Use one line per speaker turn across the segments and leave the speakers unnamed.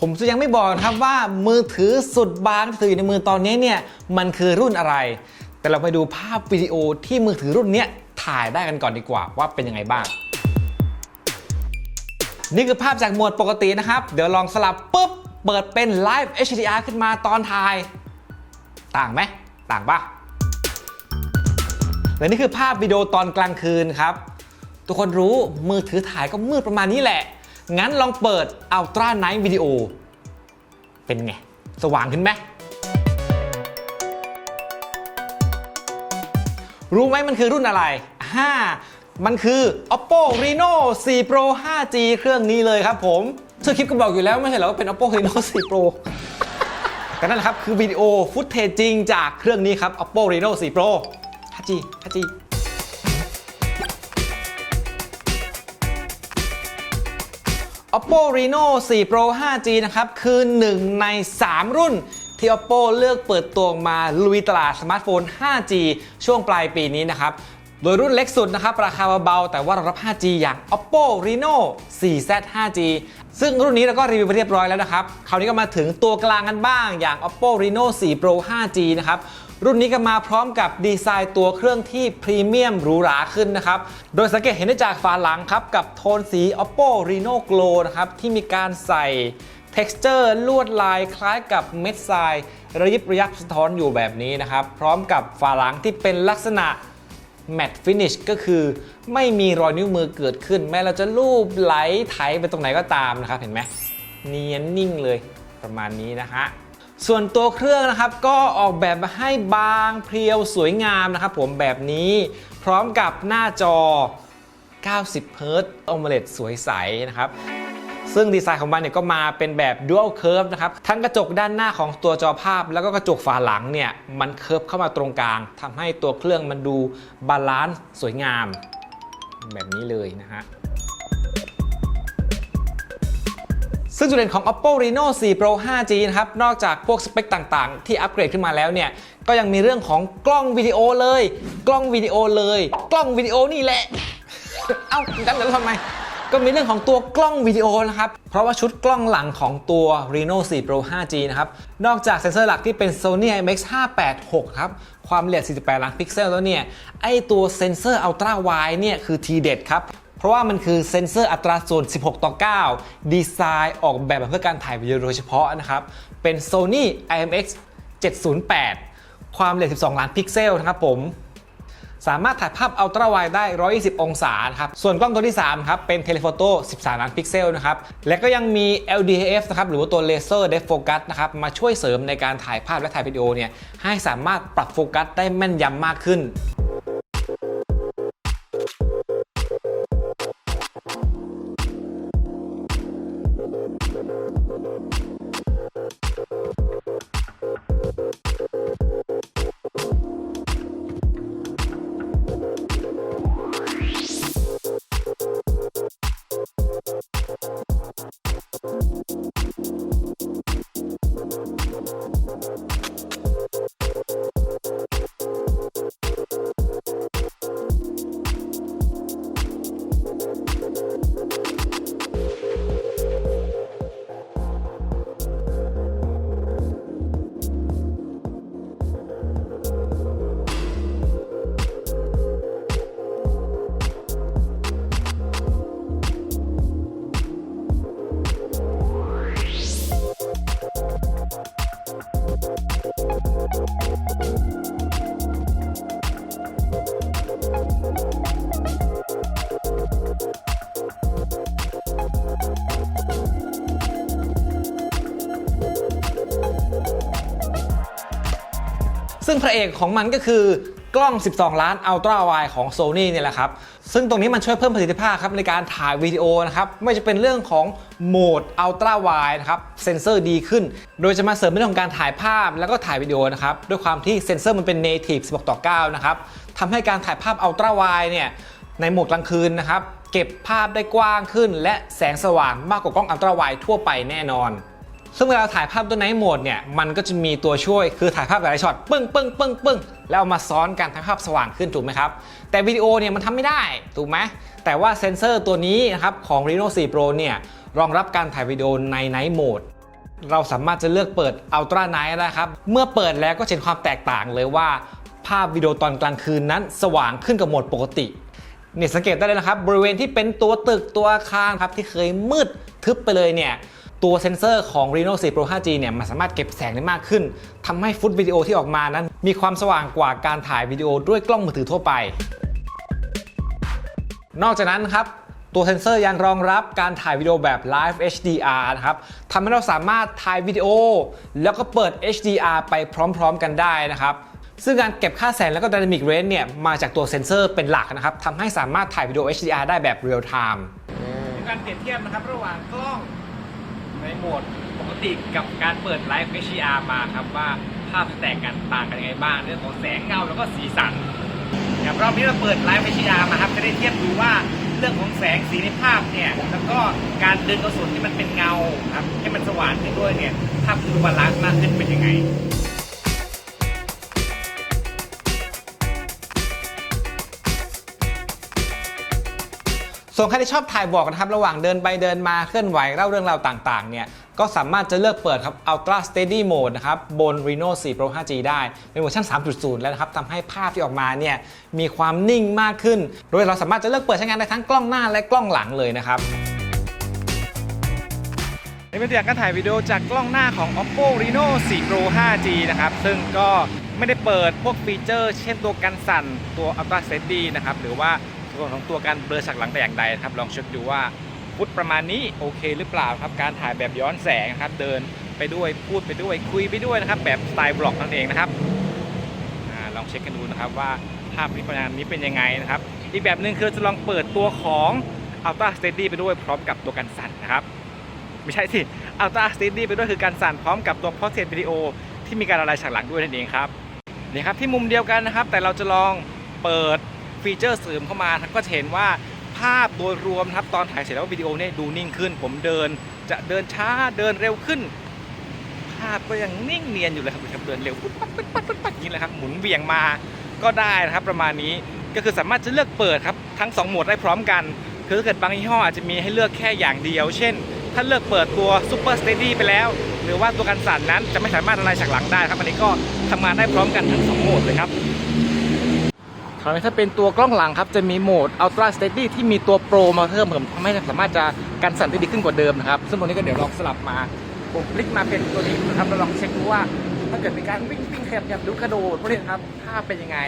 ผมจะยังไม่บอกนะครับว่ามือถือสุดบางที่ถืออยู่ในมือตอนนี้เนี่ยมันคือรุ่นอะไร แต่เราไปดูภาพวิดีโอที่มือถือรุ่นนี้ถ่ายได้กันก่อนดีกว่าว่าเป็นยังไงบ้าง นี่คือภาพจากโหมดปกตินะครับ เดี๋ยวลองสลับปุ๊บ เปิดเป็น Live HDR ขึ้นมาตอนถ่าย ต่างไหมต่างปะและนี่คือภาพวิดีโอตอนกลางคืนครับ ทุกคนรู้มือถือถ่ายก็มืดประมาณนี้แหละ งั้นลองเปิด Ultra Night Video เป็นไง สว่างขึ้นไหมรู้ไหมมันคือรุ่นอะไร 5 มันคือ Oppo Reno 4 Pro 5G เครื่องนี้เลยครับผมชื่อคลิปก็บอกอยู่แล้วไม่ใช่เหรอว่าเป็น Oppo Reno 4 Pro ก็นั่นแหละครับ คือวิดีโอฟุตเทจจริงจากเครื่องนี้ครับ Oppo Reno 4 Pro 5G 5G Oppo Reno 4 Pro 5G นะครับ คือ 1 ใน 3 รุ่นที่ Oppo เลือกเปิดตัวมาลุยตลาดสมาร์ทโฟน 5G ช่วงปลายปีนี้นะครับ โดยรุ่นเล็กสุดนะครับ ราคาเบาๆ แต่ว่ารองรับ 5G อย่าง Oppo Reno 4Z 5G ซึ่งรุ่นนี้เราก็รีวิวไปเรียบร้อยแล้วนะครับ คราวนี้ก็มาถึงตัวกลางกันบ้างอย่าง Oppo Reno 4 Pro 5G นะครับ รุ่นนี้ก็มาพร้อมกับดีไซน์ตัวเครื่องที่พรีเมียมหรูหราขึ้นนะครับ โดยสังเกตเห็นได้จากฝาหลังครับ กับโทนสี Oppo Reno Glow นะครับ ที่มีการใส่ texture ลวดลายคล้ายกับเม็ดทราย ระยิบระยับสะท้อนอยู่แบบนี้นะครับ พร้อมกับฝาหลังที่เป็นลักษณะ matte finish ก็คือไม่มีรอยนิ้วมือเกิดขึ้น แม้เราจะลูบไหลไถไปตรงไหนก็ตามนะครับ เห็นไหมเนียนนิ่งเลยประมาณนี้นะฮะ ส่วนตัวเครื่องนะครับก็ออกแบบมาให้บางเพรียวสวยงามนะครับผมแบบนี้พร้อมกับหน้าจอ 90 h z AMOLED สวยใสนะครับซึ่งดีไซน์ของมันเนี่ยก็มาเป็นแบบ dual curve นะครับ ทั้งกระจกด้านหน้าของตัวจอภาพ แล้วก็กระจกฝาหลังเนี่ย มันเคิร์ฟเข้ามาตรงกลางทำให้ตัวเครื่องมันดูบาลานซ์สวยงาม แบบนี้เลยนะฮะ ซึ่งจุดเด่นของ Oppo Reno 4 Pro 5G นะครับ นอกจากพวกสเปคต่างๆ ที่อัปเกรดขึ้นมาแล้วเนี่ย ก็ยังมีเรื่องของกล้องวิดีโอเลย กล้องวิดีโอเลย กล้องวิดีโอนี่แหละ เอ้าจำแล้วทำไม ก็มีเรื่องของตัวกล้องวิดีโอนะครับ เพราะว่าชุดกล้องหลังของตัว Reno 4 Pro 5G นะครับ นอกจากเซ็นเซอร์หลักที่เป็น Sony IMX 586 ครับ ความละเอียด 48 ล้านพิกเซลแล้วเนี่ย ไอตัวเซ็นเซอร์ Ultra Wide เนี่ยคือทีเด็ดครับ เพราะว่ามันคือเซ็นเซอร์อัตราส่วน 16 ต่อ 9 ดีไซน์ออกแบบมาเพื่อการถ่ายวิดีโอโดยเฉพาะนะครับ เป็น Sony IMX 708 ความละเอียด 12 ล้านพิกเซลนะครับผม สามารถถ่ายภาพอัลตร้าไวได้ 120 องศาครับ ส่วนกล้องตัวที่ 3 ครับ เป็นเทเลโฟโต้ 13 ล้านพิกเซลนะครับ และก็ยังมี LDF นะครับ หรือว่าตัวเลเซอร์เดฟโฟกัสนะครับ มาช่วยเสริมในการถ่ายภาพและถ่ายวิดีโอเนี่ย ให้สามารถปรับโฟกัสได้แม่นยำมากขึ้น งพระเอกของมันก็คือกล้อง 12 ล้านอัลตร้าไวของ Sony เนี่ยแหละครับ ซึ่งตรงนี้มันช่วยเพิ่มประสิทธิภาพครับในการถ่ายวิดีโอนะครับ ไม่จะเป็นเรื่องของโหมดอัลตร้าไวนะครับ เซนเซอร์ดีขึ้น โดยจะมาเสริมในเรื่องของการถ่ายภาพแล้วก็ถ่ายวิดีโอนะครับ ด้วยความที่เซนเซอร์มันเป็น native 16ต่อ9นะครับทำให้การถ่ายภาพอัลตร้าไวเนี่ยในโหมดกลางคืนนะครับ เก็บภาพได้กว้างขึ้น และแสงสว่างมากกว่ากล้องอัลตราไวทั่วไปแน่นอน ซึ่งเวลาถ่ายภาพตัวไนท์โหมดเนี่ยมันก็จะมีตัวช่วยคือถ่ายภาพหลายๆช็อตปึ้งปึ้งปึ้งปึ้งแล้วเอามาซ้อนกันทำภาพสว่างขึ้นถูกไหมครับ แต่วิดีโอเนี่ยมันทำไม่ได้ถูกไหมแต่ว่าเซนเซอร์ตัวนี้นะครับของ Reno 4 Pro เนี่ยรองรับการถ่ายวิดีโอในไนท์โหมดเราสามารถจะเลือกเปิด Ultra Night นะครับ เมื่อเปิดแล้วก็เห็นความแตกต่างเลยว่า ภาพวิดีโอตอนกลางคืนนั้น สว่างขึ้นกับโหมดปกติเนี่ยสังเกตได้เลยนะครับ บริเวณที่เป็นตัวตึกตัวอาคารครับที่เคยมืดทึบไปเลยเนี่ย ตัวเซ็นเซอร์ของ Reno 4 Pro 5G เนี่ยมันสามารถเก็บแสงได้มากขึ้นทำให้ฟุตวิดีโอที่ออกมานั้น มีความสว่างกว่าการถ่ายวิดีโอด้วยกล้องมือถือทั่วไป นอกจากนั้นครับตัวเซ็นเซอร์ยังรองรับการถ่ายวิดีโอแบบ Live HDR นะครับทำให้เราสามารถถ่ายวิดีโอ แล้วก็เปิด HDR ไปพร้อมๆกันได้นะครับ ซึ่งการเก็บค่าแสงแล้วก็ Dynamic Range เนี่ย มาจากตัวเซ็นเซอร์เป็นหลักนะครับ ทำให้สามารถถ่ายวิดีโอ HDR ได้แบบ Real Time การเปรียบเทียบนะครับระหว่างกล้อง ในโหมดปกติกับการเปิดไลฟ์ HDR มาครับว่าภาพจะแตกกันต่างกันยังไงบ้างเรื่องของแสงเงาแล้วก็สีสันอย่างรอบนี้เราเปิดไลฟ์ HDR มาครับจะได้เทียบดูว่าเรื่องของแสงสีในภาพเนี่ยแล้วก็การดึงกระสุนที่มันเป็นเงาครับให้มันสว่างขึ้นด้วยเนี่ยภาพดูบาลานซ์มากขึ้นเป็นยังไง ส่วนใครที่ชอบถ่ายบอกนะครับระหว่างเดินไปเดินมาเคลื่อนไหวเล่าเรื่องราวต่างๆเนี่ยก็สามารถจะเลือกเปิดครับ Ultra Steady Mode นะครับบน Reno 4 Pro 5G ได้ เป็นเวอร์ชัน3.0 แล้วนะครับทำให้ภาพที่ออกมาเนี่ยมีความนิ่งมากขึ้น โดยเราสามารถจะเลือกเปิดใช้งานได้ทั้งกล้องหน้าและกล้องหลังเลยนะครับนี่เป็นตัวอย่างการถ่ายวิดีโอจากกล้องหน้าของ Oppo Reno 4 Pro 5G นะครับ ซึ่งก็ไม่ได้เปิดพวกฟีเจอร์ เช่นตัวกันสั่นตัว Ultra Steady นะครับ หรือว่า ส่วนของตัวการเบลอฉากหลังแต่อย่างใดนะครับลองเช็คดูว่าฟุตประมาณนี้โอเคหรือเปล่าครับการถ่ายแบบย้อนแสงนะครับเดินไปด้วยพูดไปด้วยคุยไปด้วยนะครับแบบสไตล์บล็อกนั่นเองนะครับอลองเช็คกันดูนะครับว่าภาพนี้ประมาณนี้เป็นยังไงนะครับ อีกแบบหนึ่งคือจะลองเปิดตัวของ Ultra Steady ไปด้วยพร้อมกับตัวกันสั่นนะครับไม่ใช่สิ Ultra Steady ไปด้วยคือการสั่นพร้อมกับตัว Portrait Video ที่มีการละลายฉากหลังด้วยนั่นเองครับนี่ครับที่มุมเดียวกันนะครับ แต่เราจะลองเปิด ฟีเจอร์เสริมเข้ามาครับก็จะเห็นว่าภาพโดยรวมครับตอนถ่ายเสร็จแล้ววิดีโอเนี่ยดูนิ่งขึ้น ผมเดินจะเดินช้าเดินเร็วขึ้น ภาพก็ยังนิ่งเนียนอยู่เลยครับเดินเร็วปุ๊บปั๊บปุ๊บปั๊บปุ๊บปั๊บอย่างนี้เลยครับหมุนเบี่ยงมาก็ได้นะครับประมาณนี้ก็คือสามารถจะเลือกเปิดครับทั้งสองโหมดได้พร้อมกัน คือถ้าเกิดบางยี่ห้ออาจจะมีให้เลือกแค่อย่างเดียว เช่น ถ้าเลือกเปิดตัว Super Steady ไปแล้ว หรือว่าตัวกันสั่นนั้นจะไม่สามารถละลายฉากหลังได้ครับอันนี้ก็ทำงานได้พร้อมกันทั้งสองโหมดเลยครับ คราวนี้ถ้าเป็นตัวกล้องหลังครับจะมีโหมด Ultra Steady ที่มีตัวโปรมาเพิ่มเพิ่มทำให้สามารถจะกันสั่นได้ดีขึ้นกว่าเดิมนะครับ ซึ่งตัวนี้ก็เดี๋ยวลองสลับมาผมคลิกมาเป็นตัวนี้นะครับแล้วลองเช็คดูว่าถ้าเกิดมีการวิ่งวิ่งขยับขยับหรือกระโดดพวกนี้นครับภาเป็นยังไง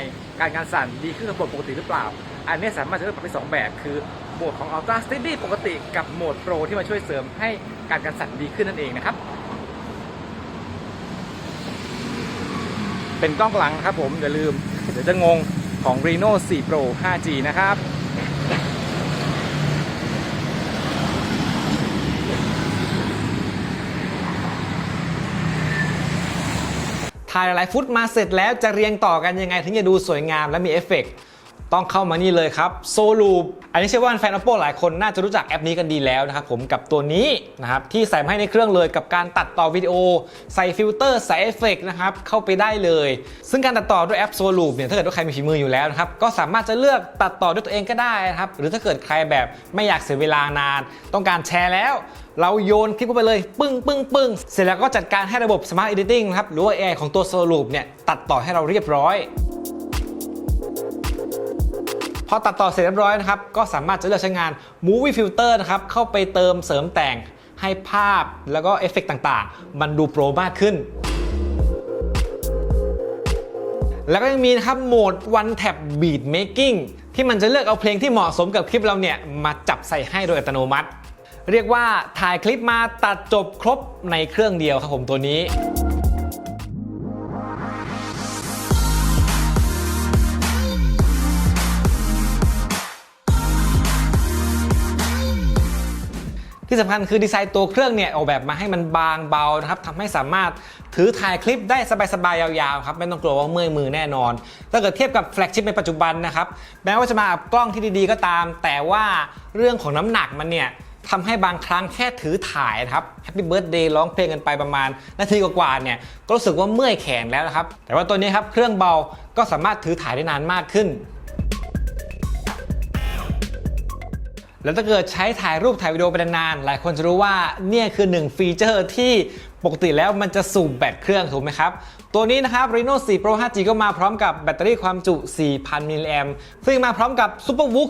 การการสั่นดีขึ้นกว่าโหมดปกติหรือเปล่า อันนี้สามารถจะเลือกปรับไปสองแบบคือโหมดของ Ultra Steady ปกติกับโหมด Pro ที่มาช่วยเสริมให้การการสั่นดีขึ้นนั่นเองนะครับเป็นกล้องหลังครับผมอย่าลืมเดี๋ยวจะงง ของ Reno 4 Pro 5G นะครับถ่ายหลายฟุตมาเสร็จแล้วจะเรียงต่อกันยังไง ถึงจะดูสวยงามและมีเอฟเฟกต์ต้องเข้ามานี่เลยครับโซลูป อันนี้เชื่อว่าแฟน Oppo หลายคนน่าจะรู้จักแอปนี้กันดีแล้วนะครับผมกับตัวนี้นะครับที่ใส่มาให้ในเครื่องเลยกับการตัดต่อวิดีโอ ใส่ฟิลเตอร์ใส่เอฟเฟกต์นะครับเข้าไปได้เลย ซึ่งการตัดต่อด้วยแอปโซลูปเนี่ยถ้าเกิดว่าใครมีฝีมืออยู่แล้วนะครับก็สามารถจะเลือกตัดต่อด้วยตัวเองก็ได้นะครับหรือถ้าเกิดใครแบบไม่อยากเสียเวลานาน ต้องการแชร์แล้ว เราโยนคลิปเข้าไปเลยปึ้งปึ้งปึ้งเสร็จแล้วก็จัดการให้ระบบ Smart Editing นะครับหรือว่า AI ของตัว Soloop เนี่ยตัดต่อให้เราเรียบร้อย พอตัดต่อเสร็จเรียบร้อยนะครับก็สามารถจะเลือกใช้งาน Movie Filter นะครับเข้าไปเติมเสริมแต่งให้ภาพแล้วก็เอฟเฟกต์ต่างๆ มันดูโปรมากขึ้น แล้วก็ยังมีนะครับโหมด One Tap Beat Making ที่มันจะเลือกเอาเพลงที่เหมาะสมกับคลิปเราเนี่ย มาจับใส่ให้โดยอัตโนมัติ เรียกว่าถ่ายคลิปมาตัดจบครบในเครื่องเดียวครับผมตัวนี้ ที่สำคัญคือดีไซน์ตัวเครื่องเนี่ยออกแบบมาให้มันบางเบานะครับทำให้สามารถถือถ่ายคลิปได้สบายๆยาวๆครับไม่ต้องกลัวว่าเมื่อยมือแน่นอน ถ้าเกิดเทียบกับแฟลกชิพในปัจจุบันนะครับแม้ว่าจะมากับกล้องที่ดีๆก็ตาม แต่ว่าเรื่องของน้ำหนักมันเนี่ยทำให้บางครั้งแค่ถือถ่ายนะครับ Happy Birthday ร้องเพลงกันไปประมาณ นาทีกว่าๆเนี่ยก็รู้สึกว่าเมื่อยแขนแล้วนะครับแต่ว่าตัวนี้ครับเครื่องเบาก็สามารถถือถ่ายได้นานมากขึ้น แล้วถ้าเกิดใช้ถ่ายรูปถ่ายวิดีโอไปนานๆ หลายคนจะรู้ว่าเนี่ยคือหนึ่งฟีเจอร์ที่ปกติแล้วมันจะสูบแบตเครื่องถูกไหมครับ ตัวนี้นะครับ Reno 4 Pro 5G ก็มาพร้อมกับแบตเตอรี่ความจุ 4,000 มิลลิแอมซึ่งมาพร้อมกับ SuperVOOC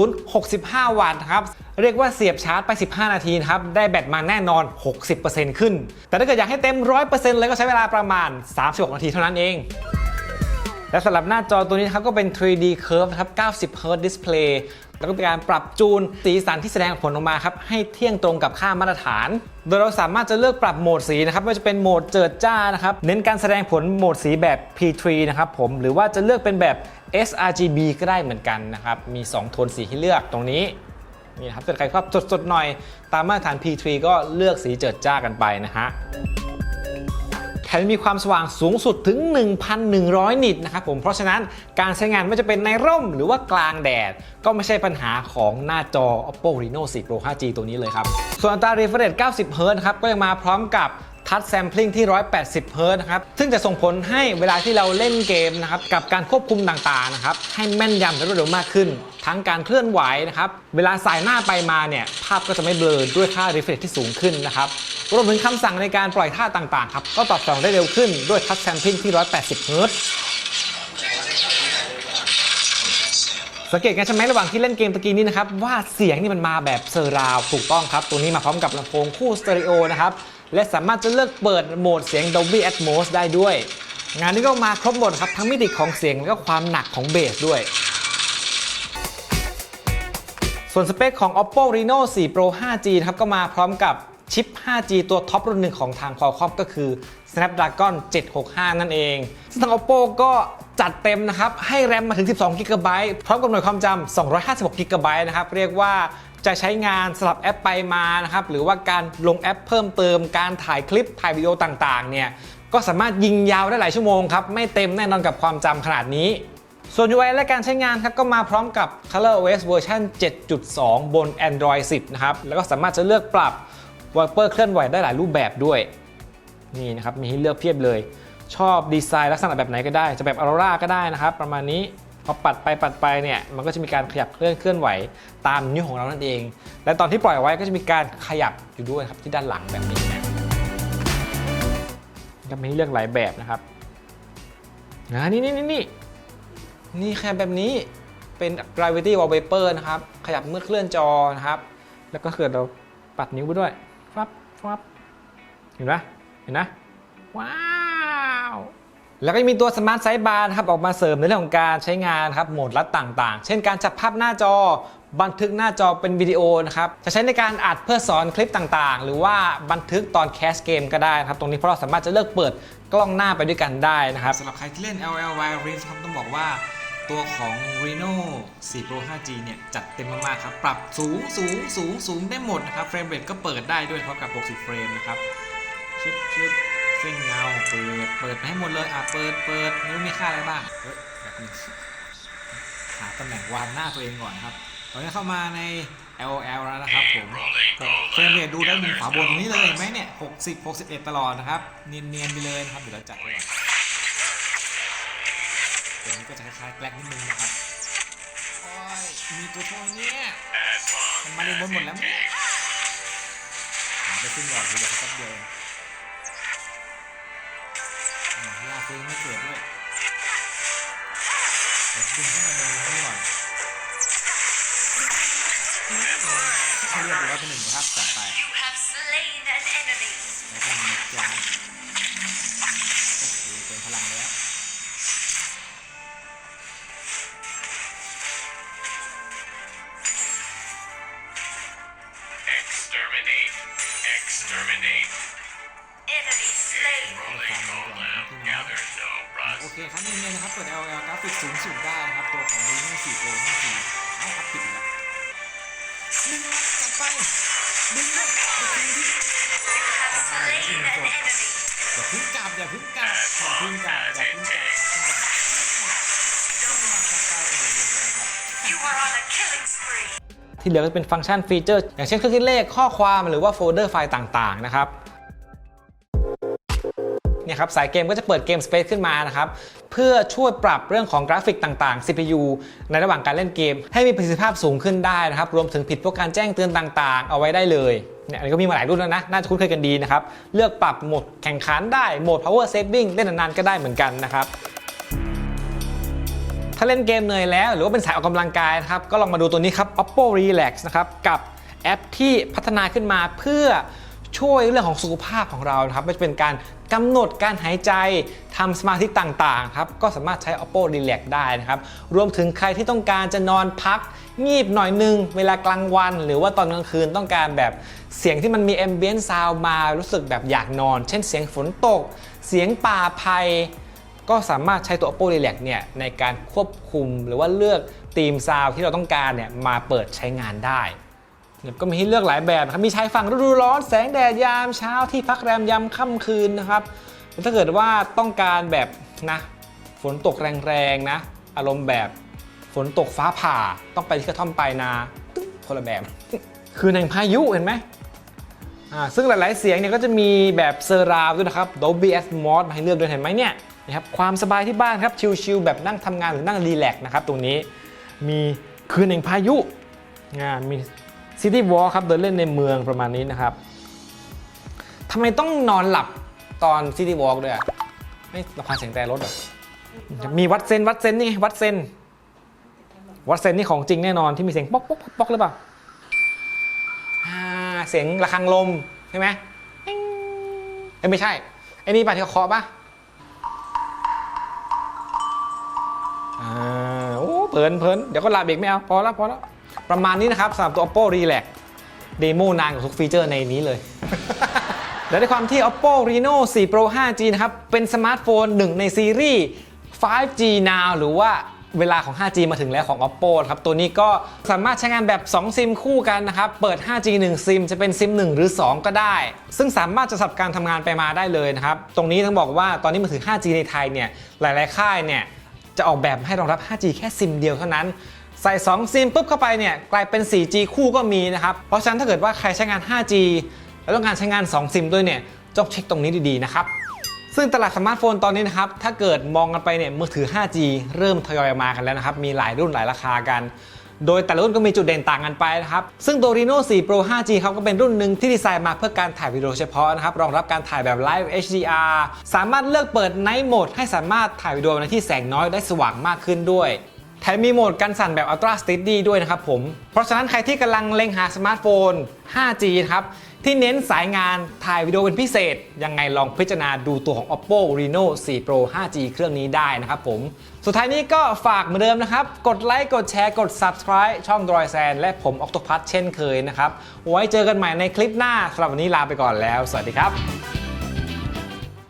2.0 65 วัตต์ครับ เรียกว่าเสียบชาร์จไป 15 นาทีนะครับ ได้แบตมาแน่นอน 60%ขึ้น แต่ถ้าเกิดอยากให้เต็ม 100%เลยก็ใช้เวลาประมาณ 36 นาทีเท่านั้นเอง และสำหรับหน้าจอตัวนี้นะครับก็เป็น 3D Curve นะครับ 90 Hz Display แล้วก็เป็นการปรับจูนสีสันที่แสดงผลออกมาครับให้เที่ยงตรงกับค่ามาตรฐาน โดยเราสามารถจะเลือกปรับโหมดสีนะครับไม่ว่าจะเป็นโหมดเจิดจ้านะครับเน้นการแสดงผลโหมดสีแบบ P3 นะครับผมหรือว่าจะเลือกเป็นแบบ sRGB ก็ได้เหมือนกันนะครับมี2โทนสีให้เลือกตรงนี้นี่ครับถ้าใครชอบสดๆหน่อย ตามมาตรฐาน P3 ก็เลือกสีเจิดจ้ากันไปนะฮะ ถมมีความสว่างสูงสุดถึง 1,100 นิตนะครับผมเพราะฉะนั้นการใช้งานไม่จะเป็นในร่มหรือว่ากลางแดด ก็ไม่ใช่ปัญหาของหน้าจอ Oppo Reno 4 Pro 5G ตัวนี้เลยครับ ส่วนอัตรา refresh 90 Hz ครับก็ยังมาพร้อมกับ Touch Sampling ที่ 180 Hz นะครับ ซึ่งจะส่งผลให้เวลาที่เราเล่นเกมนะครับ กับการควบคุมต่างๆนะครับ ให้แม่นยำและรวดเร็วมากขึ้น ทั้งการเคลื่อนไหวนะครับ เวลาสายหน้าไปมาเนี่ย ภาพก็จะไม่เบลอด้วยค่า refresh ที่สูงขึ้นนะครับ รวมถึงคำสั่งในการปล่อยท่าต่างๆครับ ก็ตอบสนองได้เร็วขึ้นด้วย Touch Sampling ที่ 180 Hz สังเกตกันใช่ไหมระหว่างที่เล่นเกมตะกี้นี้นะครับ ว่าเสียงนี่มันมาแบบเซอร์ราวถูกต้องครับ ตัวนี้มาพร้อมกับลำโพงคู่สเตอริโอนะครับ และสามารถจะเลือกเปิดโหมดเสียง Dolby Atmos ได้ด้วย งานนี้ก็มาครบหมดครับทั้งมิติของเสียงและก็ความหนักของเบสด้วย ส่วนสเปคของ Oppo Reno 4 Pro 5G ครับก็มาพร้อมกับชิป 5G ตัวท็อปรุ่นหนึ่งของทาง Qualcomm ก็คือ Snapdragon 765 นั่นเอง ซึ่งทาง Oppo ก็จัดเต็มนะครับ ให้แรมมาถึง 12 g b พร้อมกับหน่วยความจำ256 g b นะครับ เรียกว่า จะใช้งานสลับแอปไปมานะครับหรือว่าการลงแอปเพิ่มเติม การถ่ายคลิปถ่ายวิดีโอต่างๆเนี่ยก็สามารถยิงยาวได้หลายชั่วโมงครับไม่เต็มแน่นอนกับความจำขนาดนี้ส่วน UI และการใช้งานครับก็มาพร้อมกับ ColorOS เวอร์ชัน7.2 บน Android 10 นะครับ แล้วก็สามารถจะเลือกปรับ Wiper เคลื่อนไหวได้หลายรูปแบบด้วย นี่นะครับ มีให้เลือกเพียบเลย ชอบดีไซน์ลักษณะแบบไหนก็ได้ จะแบบ Aurora ก็ได้นะครับ ประมาณนี้ อปัดไปปัดไปเนี่ยมันก็จะมีการขยับเคลื่อนเคลื่อนไหวตามนิ้วของเรานั่นเอง และตอนที่ปล่อยไว้ก็จะมีการขยับอยู่ด้วยครับที่ด้านหลังแบบนี้นะก็มีเลือกหลายแบบนะครับอ่านี่นี่นี่นี่นี่แค่แบบนี้เป็น gravity wallpaper นะครับ ขยับเมื่อเคลื่อนจอนะครับ แล้วก็เกิดเราปัดนิ้วไปด้วยฟับฟับเห็นไหมเห็นนะว้า แล้วก็ยังมีตัว Smart Sidebar นะครับออกมาเสริมในเรื่องของการใช้งานครับโหมดลัดต่างๆ เช่นการจับภาพหน้าจอ บันทึกหน้าจอเป็นวิดีโอนะครับจะใช้ในการอัดเพื่อสอนคลิปต่างๆ หรือว่าบันทึกตอนแคสเกมก็ได้นะครับตรงนี้เพราะเราสามารถจะเลือกเปิดกล้องหน้าไปด้วยกันได้นะครับสำหรับใครที่เล่น LL Wild Rift ครับต้องบอกว่าตัวของ Reno 4 Pro 5G เนี่ย จัดเต็มมากๆครับ ปรับสูงสูงสูงสูงได้หมดนะครับ เฟรมเรทก็เปิดได้ด้วยพร้อมกับ 60 เฟรมนะครับชึบชึบ เส้นเงาเปิดเปิดไปให้หมดเลยอะเปิดเปิดไม่รู้มีค่าอะไรบ้างเฮ้ยแบบนึงหาตำแหน่งวางหน้าตัวเองก่อนครับตอนนี้เข้ามาใน L O L แล้วนะครับผมเฟรมเรทดูได้มุมขวาบนตรงนี้เลยเห็นไหมเนี่ย 60 61 ตลอดนะครับ เนียนๆไปเลยนะครับ เดี๋ยวเราจัดเลยก่อนตัวนี้ก็จะคล้ายๆแกลกนิดนึงนะครับ โอ้ย มีตัวช่วยเนี่ยมันมาเรียนบนหมดแล้วเนี่ยหาไปขึ้นก่อนดูเดี๋ยวแป๊บเดียว เองไม่เกิดด้วยเดี๋ยวดึงเข้ามาในนี้ก่อนเขาเรียกว่าเป็นหนึ่งนะครับจัดไป
You have slain an enemy.
แล้วก็มีจา เคครับนี่เนี่ยนะครับเปิด LL กราฟิกสูงสุดได้นะครับตัวของ Reno 4 Pro 5G เอาครับปิดแล้วดึงนะจัดไปดึงนะดึงที่
You have slain an enemy.
อย่าพึ่งกลับอย่าพึ่งกลับอย่าพึ่งกลับอย่าพึ่งกลับที่เหลือก็เป็นฟังก์ชันฟีเจอร์ อย่างเช่นเครื่องคิดเลขข้อความหรือว่าโฟลเดอร์ไฟล์ต่างๆนะครับ ครับสายเกมก็จะเปิดเกม Space ขึ้นมานะครับเพื่อช่วยปรับเรื่องของกราฟิกต่างๆ CPU ในระหว่างการเล่นเกม ให้มีประสิทธิภาพสูงขึ้นได้นะครับรวมถึงผิดพวกการแจ้งเตือนต่างๆ เอาไว้ได้เลยเนี่ยอันนี้ก็มีมาหลายรุ่นแล้วนะ น่าจะคุ้นเคยกันดีนะครับเลือกปรับโหมดแข่งขันได้โหมด power saving เล่นนานๆก็ได้เหมือนกันนะครับถ้าเล่นเกมเหนื่อยแล้ว หรือว่าเป็นสายออกกำลังกายนะครับก็ลองมาดูตัวนี้ครับ oppo relax นะครับกับแอปที่พัฒนาขึ้นมาเพื่อ ช่วยเรื่องของสุขภาพของเรานะครับไม่ว่าจะเป็นการกำหนดการหายใจทำสมาธิต่างๆครับก็สามารถใช้ oppo relax ได้นะครับรวมถึงใครที่ต้องการจะนอนพักงีบหน่อยนึง เวลากลางวัน หรือว่าตอนกลางคืนต้องการแบบเสียงที่มันมี ambient sound มารู้สึกแบบอยากนอน เช่นเสียงฝนตก เสียงป่าภัย ก็สามารถใช้ตัว Oppo Relax เนี่ยในการควบคุมหรือว่าเลือกธีมซาวที่เราต้องการเนี่ยมาเปิดใช้งานได้ เนี่ยก็มีให้เลือกหลายแบบนะครับมีใช้ฝั่งฤดูร้อน แสงแดดยามเช้าที่พักแรมยามค่ำคืนนะครับถ้าเกิดว่าต้องการแบบนะฝนตกแรงๆนะ อารมณ์แบบฝนตกฟ้าผ่าต้องไปที่กระท่อมปลายนาคนละแบบ คือในพายุเห็นไหมอ่าซึ่งหลายๆเสียงเนี่ยก็จะมีแบบเซอร์ราวด้วยนะครับ Dolby Atmos มาให้เลือกด้วยเห็นไหมเนี่ยนะครับความสบายที่บ้านครับชิลๆแบบนั่งทำงานหรือนั่งรีแลกซ์นะครับตรงนี้มีคืนแห่งพายุมี อ่ามี City Walk ครับเดินเล่นในเมืองประมาณนี้นะครับทำไมต้องนอนหลับตอน City Walk ด้วยไม่ระพานเสียงแต่รถหรอมีวัดเซนวัดเซนนี่วัดเซนวัดเซนนี่ของจริงแน่นอนที่มีเสียงป๊อกป๊อกป๊อกป๊อกหรือเปล่าเสียงระฆังลมใช่ไหมเอ้ยไม่ใช่ไอ้นี่ป่ะที่เขาเคาะป่ะอ่าโอ้เพลินเพลินเดี๋ยวก็ลาเบรกไม่เอาพอแล้วพอแล้ว ประมาณนี้นะครับสำหรับตัว oppo relax เดโมนานกับทุกฟีเจอร์ในนี้เลย และในความที่ oppo reno 4 pro 5g นะครับ เป็นสมาร์ทโฟนหนึ่งในซีรีส์ 5G now หรือว่าเวลาของ 5G มาถึงแล้วของ oppo ครับ ตัวนี้ก็สามารถใช้งานแบบ 2 ซิมคู่กันนะครับ เปิด 5G 1 ซิม จะเป็นซิม 1 หรือ 2 ก็ได้ ซึ่งสามารถจะสับการทำงานไปมาได้เลยนะครับ ตรงนี้ต้องบอกว่าตอนนี้มาถึง 5G ในไทยเนี่ย หลาย ๆ ค่ายเนี่ย จะออกแบบให้รองรับ 5G แค่ซิมเดียวเท่านั้น ใส่ 2 ซิมปุ๊บเข้าไปเนี่ยกลายเป็น 4G คู่ก็มีนะครับ เพราะฉะนั้นถ้าเกิดว่าใครใช้งาน 5G แล้วต้องการใช้งาน 2 ซิมด้วยเนี่ยต้องเช็คตรงนี้ดีๆนะครับซึ่งตลาดสมาร์ทโฟนตอนนี้นะครับ ถ้าเกิดมองกันไปเนี่ยมือถือ 5G เริ่มทยอยมากันแล้วนะครับ มีหลายรุ่นหลายราคากัน โดยแต่ละรุ่นก็มีจุดเด่นต่างกันไปนะครับ ซึ่งตัว Reno 4 Pro 5G ครับก็เป็นรุ่นหนึ่งที่ดีไซน์มาเพื่อการถ่ายวิดีโอเฉพาะนะครับ รองรับการถ่ายแบบ Live HDR สามารถเลือกเปิด Night Mode ให้สามารถถ่ายวิดีโอในที่แสงน้อยได้สว่างมากขึ้นด้วย แถมมีโหมดกันสั่นแบบ Ultra Steady ด้วยนะครับผม เพราะฉะนั้นใครที่กำลังเล็งหาสมาร์ทโฟน 5G ครับ ที่เน้นสายงานถ่ายวิดีโอเป็นพิเศษ ยังไงลองพิจารณาดูตัวของ Oppo Reno 4 Pro 5G เครื่องนี้ได้นะครับผม สุดท้ายนี้ก็ฝากเหมือนเดิมนะครับ กดไลค์ กดแชร์ กด Subscribe ช่องดรอยแซนและผม Octopus เช่นเคยนะครับ ไว้เจอกันใหม่ในคลิปหน้าสำหรับวันนี้ลาไปก่อนแล้ว สวัสดีครับ